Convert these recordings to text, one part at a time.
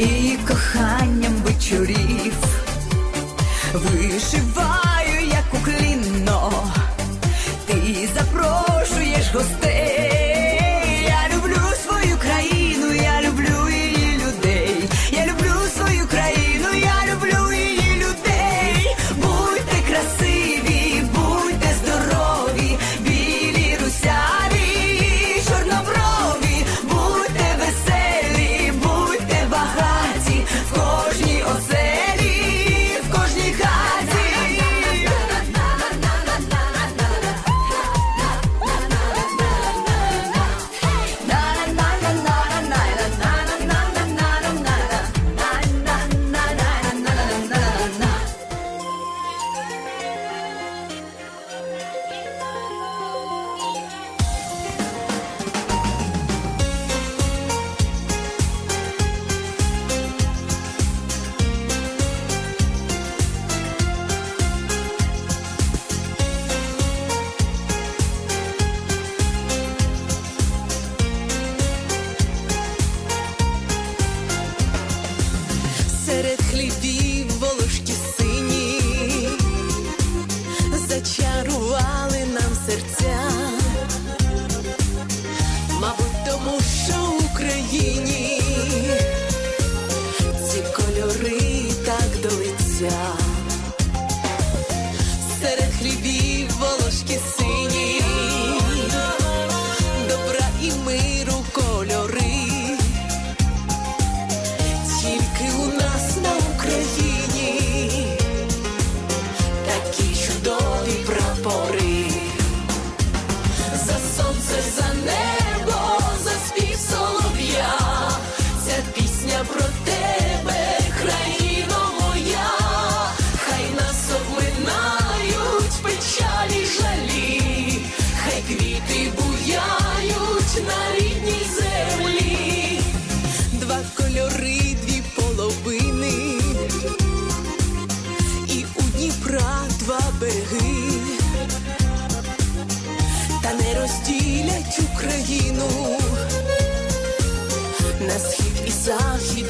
і коханням вечорів. Вишиваю, на схід і захід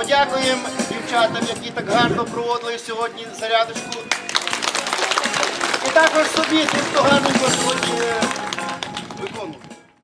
Подякуємо дівчатам, які так гарно проводили сьогодні зарядочку. І також собі, тим, хто гарно сьогодні.